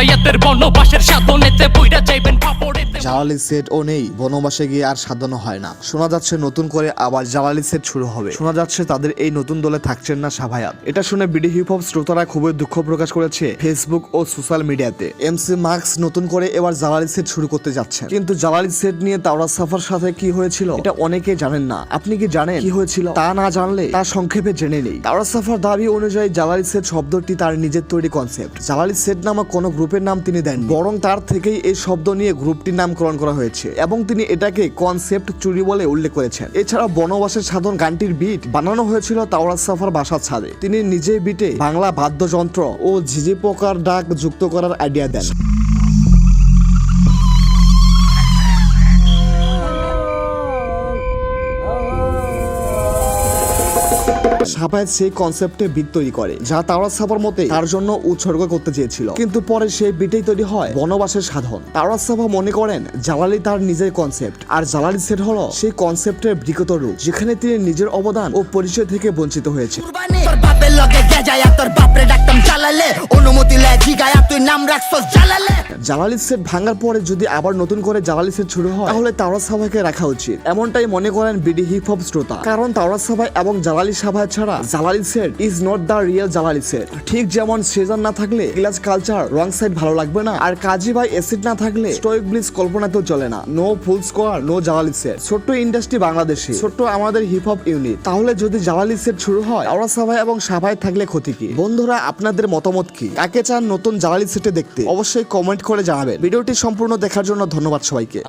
রুবাইয়াতের বনবাসের সাধনেতে বইরা যাইবেন ফাপড়েতে জালালি সেট ও নেই, বনবাসে গিয়ে আর সাজানো হয় না। শোনা যাচ্ছে নতুন করে আবার জালালি সেট শুরু হবে। শোনা যাচ্ছে তাদের এই নতুন দলে থাকছেন না সাভায়াত এটা শুনে বিডি হিপ হপ শ্রোতারা খুবই দুঃখ প্রকাশ করেছে ফেসবুক ও সোশ্যাল মিডিয়াতে এমসি মার্কস নতুন করে এবার জালালি সেট শুরু করতে যাচ্ছে। কিন্তু জালালি সেট নিয়ে তাওরা সাফার সাথে কি হয়েছিল, এটা অনেকে জানেন না। আপনি কি জানেন কি হয়েছিল, তা না জানলে তা সংক্ষেপে জেনে নেই। তাওরা সাফার দাবি অনুযায়ী জালালি সেট শব্দটি তার নিজের তৈরি কনসেপ্ট জালালি সেট নামক কোনো গ্রুপের নাম তিনি দেন বরং তার থেকেই এই শব্দ নিয়ে গ্রুপটির নামকরণ করা হয়েছে এবং তিনি এটাকে কনসেপ্ট চুরি বলে উল্লেখ করেছেন। এছাড়া বনবাসের সাধন গানটির বিট বানানো হয়েছিল তাওরা সাফার বাসার ছাদে। তিনি নিজেই বিটে বাংলা বাদ্যযন্ত্র ও ঝিঝি পোকার ডাক যুক্ত করার আইডিয়া দেন। সাফায়েত সেই কনসেপ্টে বিট তৈরি করে, যা তাওরা সাফার মতে তার জন্য উৎসর্গ করতে চেয়েছিল। কিন্তু পরে সেই বিটেই তৈরি হয় বনবাসের সাধন। তাওরা সাফা মনে করেন জালালি তার নিজের কনসেপ্ট আর জালালি সেট হলো সেই কনসেপ্টের বিগত রূপ, যেখানে তিনি নিজের অবদান ও পরিচয় থেকে বঞ্চিত হয়েছে। চালালে অনুমতি লে তুই নাম রাখছস জালালে সেট ভাঙার পরে যদি আবার নতুন করে সেট শুরু হয়, তাহলে রাখা উচিত। এমনটাই মনে করেন বিডি হিপ হপ শ্রোতা। কারণ এবং জালালি ছাড়া Jalali set is not the real Jalali set. ঠিক যেমন সেজান না থাকলে গ্লাস কালচার রং সাইড ভালো লাগবে না, আর কাজী ভাই এসিড না থাকলে স্টোইক ব্লিজ কল্পনাতেও চলে না। No full square no Jalali set. ছোট্ট ইন্ডাস্ট্রি বাংলাদেশে, ছোট্ট আমাদের হিপ হপ ইউনিট তাহলে যদি জালালি সেট শুরু হয়, তাওরা সাভাই এবং সাভাই থাকলে ক্ষতি কি? বন্ধুরা, আপনাদের মতামত কি? কাকে চান নতুন জ্বালানি সেটে দেখতে? অবশ্যই কমেন্ট করে জানাবেন। ভিডিওটি সম্পূর্ণ দেখার জন্য ধন্যবাদ সবাইকে।